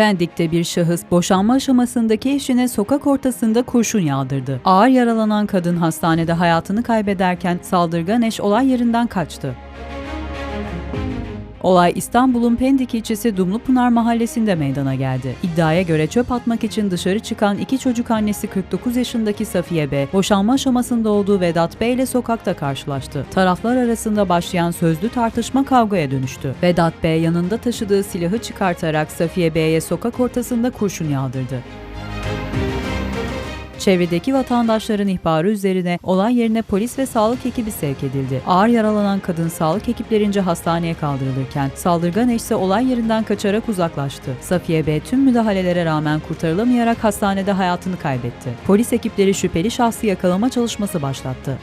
Pendik'te bir şahıs boşanma aşamasındaki eşine sokak ortasında kurşun yağdırdı. Ağır yaralanan kadın hastanede hayatını kaybederken saldırgan eş olay yerinden kaçtı. Olay İstanbul'un Pendik ilçesi Dumlupınar mahallesinde meydana geldi. İddiaya göre çöp atmak için dışarı çıkan iki çocuk annesi 49 yaşındaki Safiye B, boşanma aşamasında olduğu Vedat Bey ile sokakta karşılaştı. Taraflar arasında başlayan sözlü tartışma kavgaya dönüştü. Vedat Bey yanında taşıdığı silahı çıkartarak Safiye Bey'e sokak ortasında kurşun yağdırdı. Çevredeki vatandaşların ihbarı üzerine olay yerine polis ve sağlık ekibi sevk edildi. Ağır yaralanan kadın sağlık ekiplerince hastaneye kaldırılırken saldırgan eş ise olay yerinden kaçarak uzaklaştı. Safiye B tüm müdahalelere rağmen kurtarılamayarak hastanede hayatını kaybetti. Polis ekipleri şüpheli şahsı yakalama çalışması başlattı.